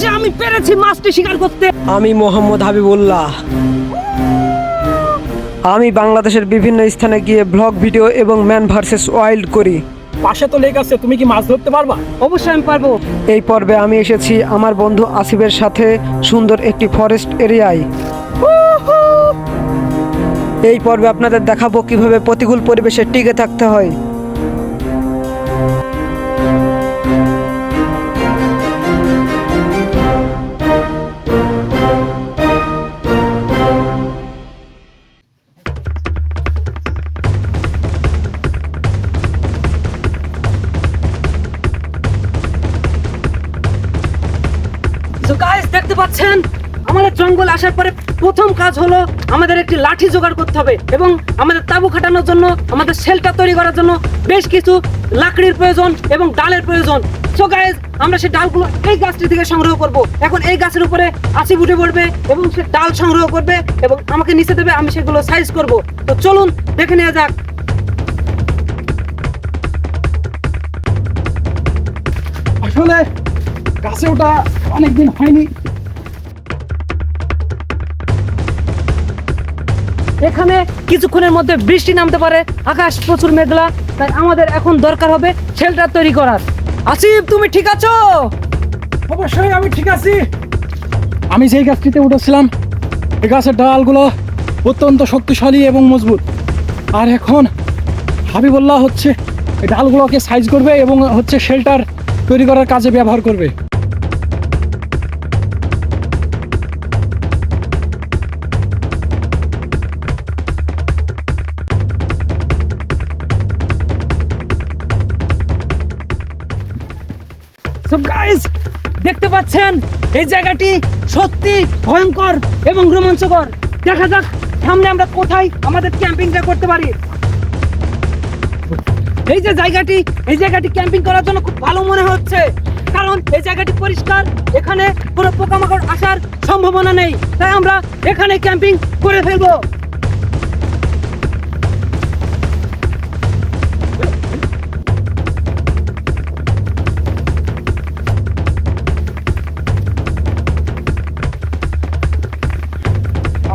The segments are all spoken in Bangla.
যে আমি পেরেছি মাছটি শিকার করতে। আমি মোহাম্মদ হাবিবুল্লাহ। আমি বাংলাদেশের বিভিন্ন স্থানে গিয়ে ব্লগ ভিডিও এবং ম্যান ভার্সেস ওয়াইল্ড করি। পাশে তো লেক আছে তুমি কি মাছ ধরতে পারবা? অবশ্যই আমি পারব। এই পর্বে আমি এসেছি আমার বন্ধু আসিফের সাথে সুন্দর একটি ফরেস্ট এরিয়ায়। এই পর্বে আপনাদের দেখাবো কীভাবে প্রতিকূল পরিবেশে টিকে থাকতে হয়। তো গাইস দেখতে পাচ্ছেন? আমাদের জঙ্গল আসার পরে প্রথম কাজ হলো আমাদের একটি লাঠি জোগাড় করতে হবে এবং আমাদের তাবু খাটানোর জন্য, আমাদের শেল্টার তৈরি করার জন্য বেশ কিছু লাকড়ির প্রয়োজন এবং ডালের প্রয়োজন। সো গাইস আমরা সেই ডালগুলো এই গাছটি থেকে সংগ্রহ করব। এখন এই গাছের উপরে আসি উঠে পড়বে এবং সে ডাল সংগ্রহ করবে এবং আমাকে নিচে দেবে, আমি সেগুলো সাইজ করব। তো চলুন, দেখে নেওয়া যাক। আসলে গাছে ওটা অনেকদিন হয়নি। এখানে কিছুক্ষণের মধ্যে বৃষ্টি নামতে পারে আকাশ প্রচুর মেঘলা তাই আমাদের এখন দরকার হবে শেল্টার তৈরি করার। আসিফ তুমি ঠিক আছো? অবশ্যই আমি ঠিক আছি। আমি যেই গাছটিতে উঠেছিলাম এই গাছের ডালগুলো অত্যন্ত শক্তিশালী এবং মজবুত। আর এখন হাবিবুল্লাহ হচ্ছে এই ডালগুলোকে সাইজ করবে এবং হচ্ছে শেল্টার তৈরি করার কাজে ব্যবহার করবে। সো গাইস দেখতে পাচ্ছেন, এই জায়গাটি সত্যি ভয়ঙ্কর এবং রোমাঞ্চকর। দেখা যাক, সামনে আমরা কোথায় আমাদের ক্যাম্পিংটা করতে পারি। এই যে জায়গাটি, এই জায়গাটি ক্যাম্পিং করার জন্য খুব ভালো মনে হচ্ছে। কারণ এই জায়গাটি পরিষ্কার, এখানে কোনো পোকামাকড় আসার সম্ভাবনা নেই। তাই আমরা এখানে ক্যাম্পিং করে ফেলব।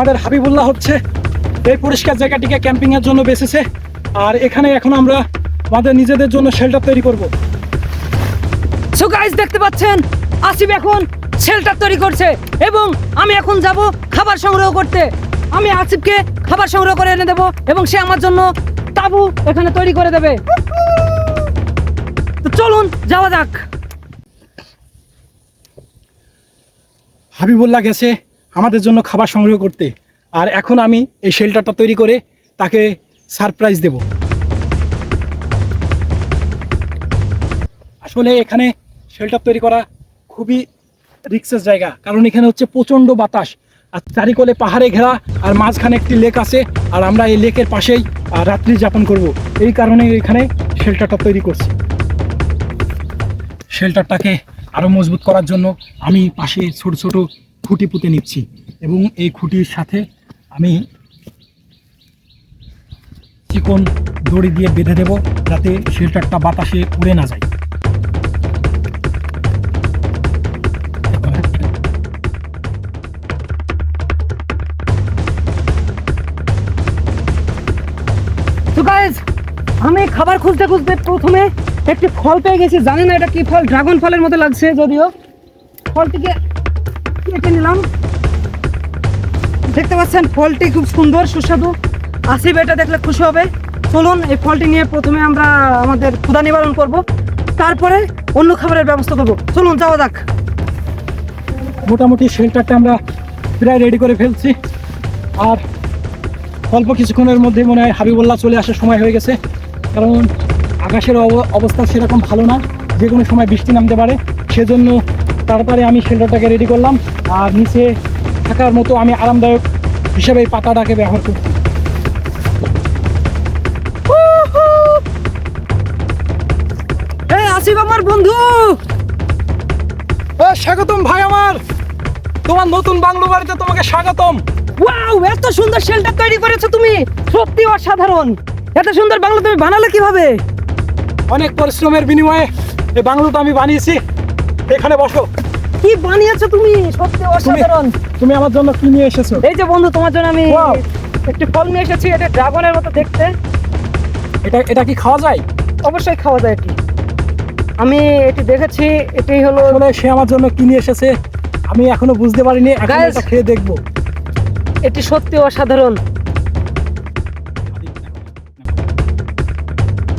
আমাদের হাবিবুল্লাহ হচ্ছে এই পরিষ্কার জায়গাটিকে ক্যাম্পিং এর জন্য বেছেছে। আর এখানে এখন আমরা আমাদের নিজেদের জন্য শেল্টার তৈরি করব। সো গাইস দেখতে পাচ্ছেন আসিফ এখন শেল্টার তৈরি করছে এবং আমি এখন যাব খাবার সংগ্রহ করতে। আমি আসিফকে খাবার সংগ্রহ করে এনে দেবো এবং সে আমার জন্য তাবু এখানে তৈরি করে দেবে। তো চলুন যাওয়া যাক। হাবিবুল্লাহ গেছে। আমাদের জন্য খাবার সংগ্রহ করতে। আর এখন আমি এই শেল্টারটা তৈরি করে তাকে সারপ্রাইজ দেব। আসলে এখানে শেল্টার তৈরি করা খুবই রিক্সের জায়গা, কারণ এখানে হচ্ছে প্রচণ্ড বাতাস। আর চারিকলে পাহাড়ে ঘেরা, আর মাঝখানে একটি লেক আছে, আর আমরা এই লেকের পাশেই রাত্রি যাপন করব। এই কারণে এখানে শেল্টারটা তৈরি করছি। শেল্টারটাকে আরও মজবুত করার জন্য আমি পাশে ছোট ছোট খুঁটি পুঁতে নিচ্ছি এবং এই খুঁটির সাথে আমি চিকন দড়ি দিয়ে বেঁধে দেব যাতে শেল্টারটা বাতাসে উড়ে না যায়। আমি খাবার খুঁজতে খুঁজতে প্রথমে একটি ফল পেয়ে গেছি। জানি না এটা কি ফল, ড্রাগন ফলের মতো লাগছে যদিও। ফলটিকে কেটে নিলাম? দেখতে পাচ্ছেন, ফলটি খুব সুন্দর, সুস্বাদু। আসিফ এটা দেখলে খুশি হবে। চলুন, এই ফলটি নিয়ে প্রথমে আমরা আমাদের ক্ষুধা নিবারণ করব। তারপরে অন্য খাবারের ব্যবস্থা করব। চলুন, যাওয়া যাক। মোটামুটি শেল্টারটা আমরা প্রায় রেডি করে ফেলছি। আর অল্প কিছুক্ষণের মধ্যে মনে হয় হাবিবুল্লাহ চলে আসার সময় হয়ে গেছে। কারণ আকাশের অব- অবস্থা সেরকম ভালো না। যে কোনো সময় বৃষ্টি নামতে পারে। সেজন্য তাড়াতাড়ি আমি শেল্টারটাকে রেডি করলাম। আর নিচে থাকার মতো আমি আরামদায়ক হিসেবে এই পাতাটাকে ব্যবহার করছি। আসিফ আমার বন্ধু! স্বাগতম ভাই আমার! তোমার নতুন বাংলো বাড়িতে তোমাকে স্বাগতম। ওয়াও এত সুন্দর শেল্টার তৈরি করেছ তুমি! সত্যি অসাধারণ! এত সুন্দর বাংলা তুমি বানালে কীভাবে? অনেক পরিশ্রমের বিনিময়ে এই বাংলোটা আমি বানিয়েছি। এখানে বসো। কি বানিয়েছো তুমি? সত্যি অসাধারণ। তুমি আমার জন্য কি নিয়ে এসেছ? এই যে বন্ধু তোমার জন্য আমি! একটি ফল নিয়ে এসেছি এটা ড্রাগনের মতো দেখতে। এটা এটা কি খাওয়া যায়? অবশ্যই খাওয়া যায় এটি। আমি এটি দেখেছি এটি হলো আসলে সে আমার জন্য কি নিয়ে এসেছে আমি এখনও বুঝতে পারিনি এখন! এটা খেয়ে দেখব। এটি সত্যি অসাধারণ।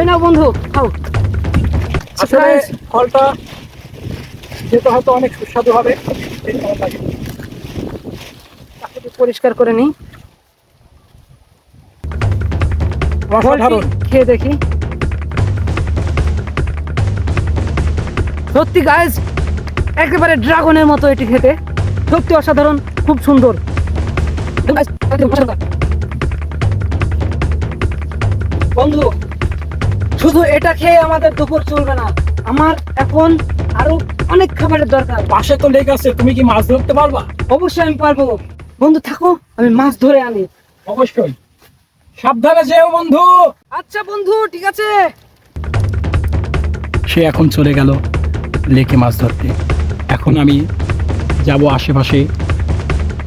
এই নাও বন্ধু খাও। আসলে ফলটা যেটা হয়তো অনেক সুস্বাদু হবে লাগে? পরিষ্কার করে নিই। খেয়ে দেখি। সত্যি গাইজ একেবারে ড্রাগনের মতো এটি খেতে। সত্যি অসাধারণ খুব সুন্দর। বন্ধু শুধু এটা খেয়ে আমাদের দুপুর চলবে না। আমার এখন আরও অনেক খাবারের দরকার। পাশে তো লেগ আছে তুমি কি মাছ ধরতে পারবা? অবশ্যই আমি পারব। বন্ধু থাকো আমি মাছ ধরে আনি। অবশ্যই। সাবধানে যেও বন্ধু। আচ্ছা বন্ধু ঠিক আছে। সে এখন চলে গেল লেকে মাছ ধরতে। এখন আমি যাব আশেপাশে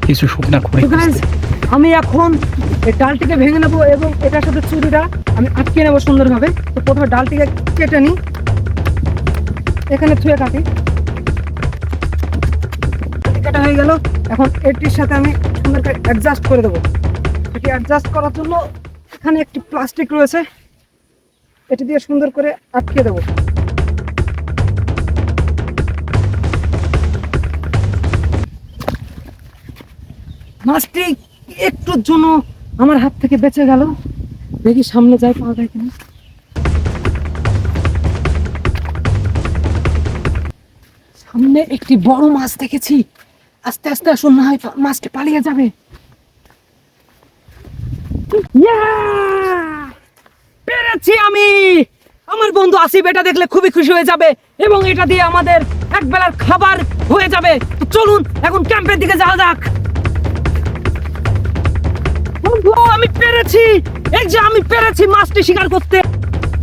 কিছু শুকনা করে আমি এখন এই ডালটিকে ভেঙে নেব এবং এটার সাথে চুরিটা আমি আটকে নেব সুন্দরভাবে। তো প্রথমে ডালটিকে কেটে নিই। এখানে ছুঁয়ে কাটি। হয়ে গেল। এখন এটির সাথে আমি সুন্দর করে অ্যাডজাস্ট করে দেবো। এটি অ্যাডজাস্ট করার জন্য এখানে একটি প্লাস্টিক রয়েছে। এটি দিয়ে সুন্দর করে আটকে দেবো। মাছটি একটুর জন্য আমার হাত থেকে বেঁচে গেল। দেখি সামনে যাই পাওয়া যায় কিনা। সামনে একটি বড় মাছ দেখেছি। আস্তে আস্তে আসুন না হয় মাছটি পালিয়ে যাবে। পেরেছি আমি! আমার বন্ধু আসিফ এটা দেখলে খুবই খুশি হয়ে যাবে এবং এটা দিয়ে আমাদের এক বেলার খাবার হয়ে যাবে। চলুন এখন ক্যাম্পের দিকে যাওয়া যাক। আমি পেরেছি! এই যে আমি পেরেছি মাছটি শিকার করতে।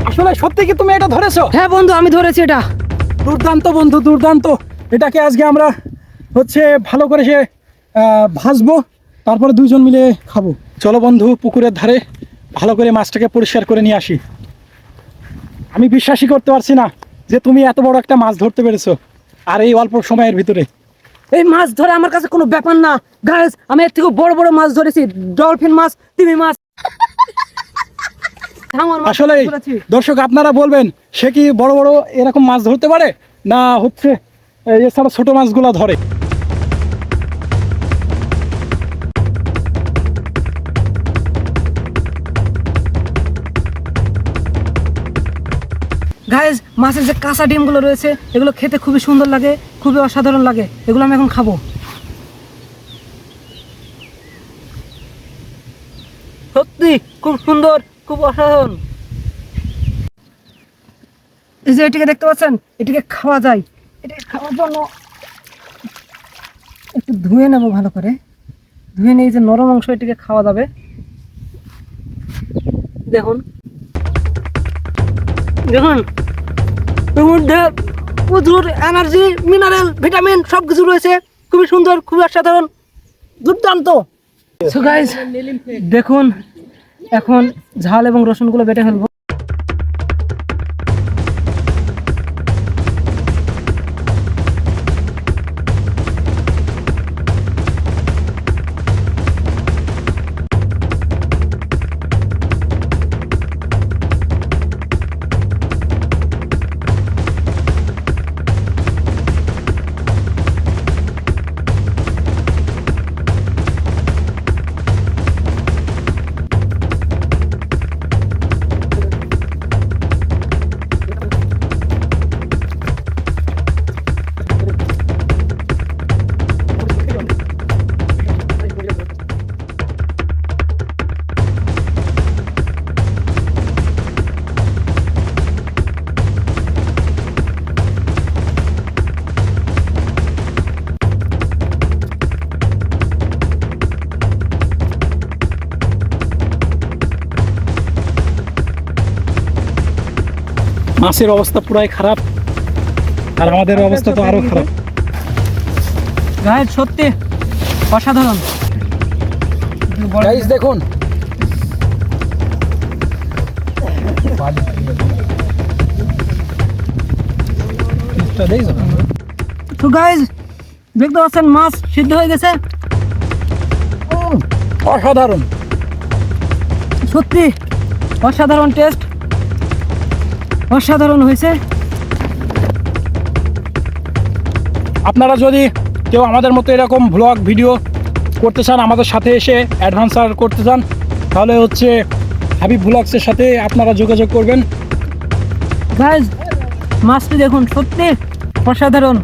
আসলে সত্যি কি তুমি এটা ধরেছো? হ্যাঁ বন্ধু আমি ধরেছি এটা। দুর্দান্ত বন্ধু দুর্দান্ত। এটাকে আজকে আমরা হচ্ছে ভালো করে সে আহ, ভাজবো তারপরে দুইজন মিলে খাব। চলো বন্ধু পুকুরের ধারে ভালো করে মাছটাকে পরিষ্কার করে নিয়ে আসি। আমি বিশ্বাসই করতে পারছি না যে তুমি এত বড় একটা মাছ ধরতে পেরেছ আর এই অল্প সময়ের ভিতরে। এই মাছ ধরে আমার কাছে কোনো ব্যাপার না। গাইস আমি এর থেকে বড় বড় মাছ ধরেছি ডলফিন মাছ তিমি মাছ। আসলে দর্শক আপনারা বলবেন সে কি বড় বড় এরকম মাছ ধরতে পারে? না হচ্ছে এছাড়া ছোট মাছগুলো ধরে। গাইজ মাছের যে কাঁচা ডিমগুলো রয়েছে, এগুলো খেতে খুবই সুন্দর লাগে, খুবই অসাধারণ লাগে। এগুলো আমি এখন খাব। সত্যি, খুব সুন্দর, খুব অসাধারণ। এই যে এটিকে দেখতে পাচ্ছেন, এটিকে খাওয়া যায়। এটিকে খাওয়ার জন্য একটু ধুয়ে নেব ভালো করে। ধুয়ে নিয়ে যে নরম অংশ এটিকে খাওয়া যাবে। দেখুন। দেখুন। এর মধ্যে প্রচুর এনার্জি মিনারেল ভিটামিন সব কিছু রয়েছে। খুবই সুন্দর খুবই অসাধারণ। দুর্দান্ত। সো guys, দেখুন এখন ঝাল এবং রসুনগুলো বেটে ফেলব। মাছের অবস্থা পুরাই খারাপ। আর আমাদের অবস্থা তো আরও খারাপ। গাইজ সত্যি অসাধারণ। গাইস দেখুন। তো গাইজ দেখতে পাচ্ছেন মাছ সিদ্ধ হয়ে গেছে। অসাধারণ। সত্যি অসাধারণ টেস্ট। অসাধারণ হয়েছে। আপনারা যদি কেউ আমাদের মতো এরকম ব্লগ ভিডিও করতে চান আমাদের সাথে এসে অ্যাডভান্সার করতে চান তাহলে হচ্ছে হাবিব ব্লগসের সাথে আপনারা যোগাযোগ করবেন। গাইজ মাছটি দেখুন সত্যি অসাধারণ।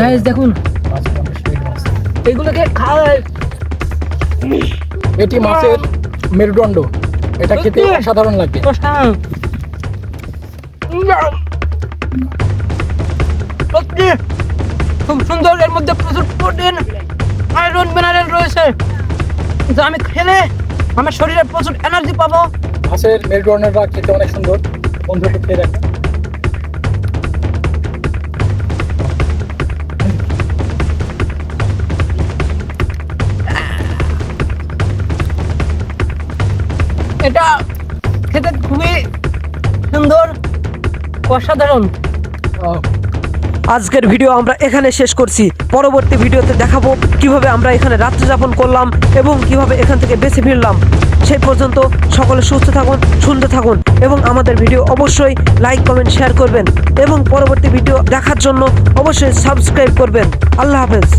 গাইজ দেখুন। এগুলোকে খাওয়ায় এটি মাছের মেরুদণ্ড। এটা খেতে? অসাধারণ লাগে। সত্যি? খুব সুন্দর এর মধ্যে প্রচুর প্রোটিন আয়রন মিনারেল রয়েছে। যা আমি খেলে আমার শরীরে প্রচুর এনার্জি পাবো। মাছের মেরুদণ্ডটা খেতে অনেক সুন্দর। বন্ধুকে খেয়ে দেখেন এটা খেতে খুবই সুন্দর, অসাধারণ। আজকের ভিডিও আমরা এখানে শেষ করছি। পরবর্তী ভিডিওতে দেখাবো কীভাবে আমরা এখানে রাত্রি যাপন করলাম এবং কীভাবে এখান থেকে বেঁচে ফিরলাম। সেই পর্যন্ত সকলে সুস্থ থাকুন, সুন্দর থাকুন এবং আমাদের ভিডিও অবশ্যই লাইক, কমেন্ট, শেয়ার করবেন এবং পরবর্তী ভিডিও দেখার জন্য অবশ্যই সাবস্ক্রাইব করবেন। আল্লাহ হাফেজ।